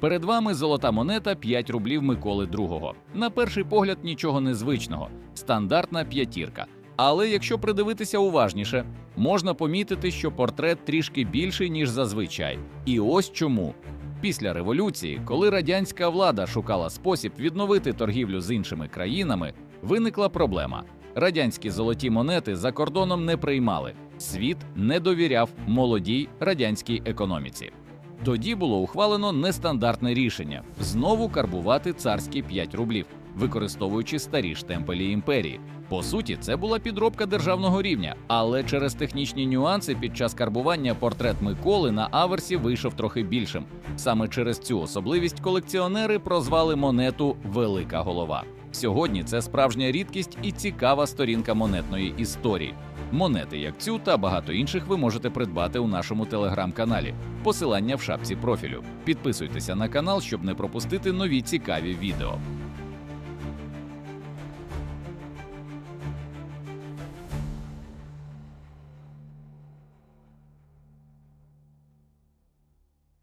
Перед вами золота монета 5 рублів Миколи II. На перший погляд нічого незвичного, стандартна п'ятірка. Але якщо придивитися уважніше, можна помітити, що портрет трішки більший, ніж зазвичай. І ось чому. Після революції, коли радянська влада шукала спосіб відновити торгівлю з іншими країнами, виникла проблема. Радянські золоті монети за кордоном не приймали. Світ не довіряв молодій радянській економіці. Тоді було ухвалено нестандартне рішення знову карбувати царські 5 рублів, використовуючи старі штемпелі імперії. По суті, це була підробка державного рівня, але через технічні нюанси під час карбування портрет Миколи на аверсі вийшов трохи більшим. Саме через цю особливість колекціонери прозвали монету Велика голова. Сьогодні це справжня рідкість і цікава сторінка монетної історії. Монети, як цю та багато інших, ви можете придбати у нашому телеграм-каналі. Посилання в шапці профілю. Підписуйтеся на канал, щоб не пропустити нові цікаві відео.